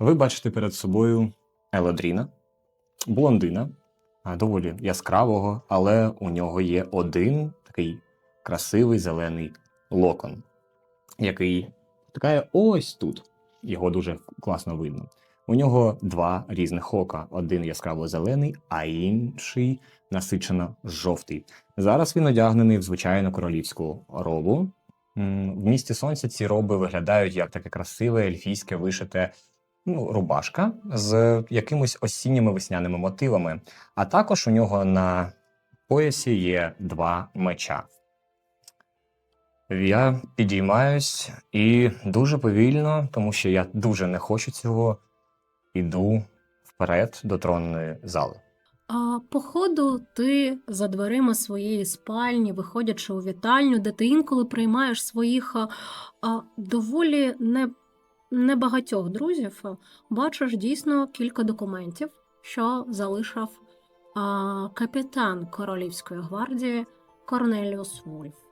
Ви бачите перед собою Елодріна, блондина, доволі яскравого, але у нього є один такий красивий зелений локон, який такає ось тут. Його дуже класно видно. У нього два різних ока: один яскраво зелений, а інший насичено жовтий. Зараз він одягнений в звичайну королівську робу. В місті сонця ці роби виглядають як таке красиве ельфійське вишите ну, рубашка з якимись осінніми весняними мотивами. А також у нього на поясі є два меча. Я підіймаюсь і дуже повільно, тому що я дуже не хочу цього, іду вперед до тронної зали. А по ходу ти за дверима своєї спальні, виходячи у вітальню, де ти інколи приймаєш своїх а, доволі не, небагатьох друзів, бачиш дійсно кілька документів, що залишив а, капітан Королівської гвардії Корнеліус двадцятка.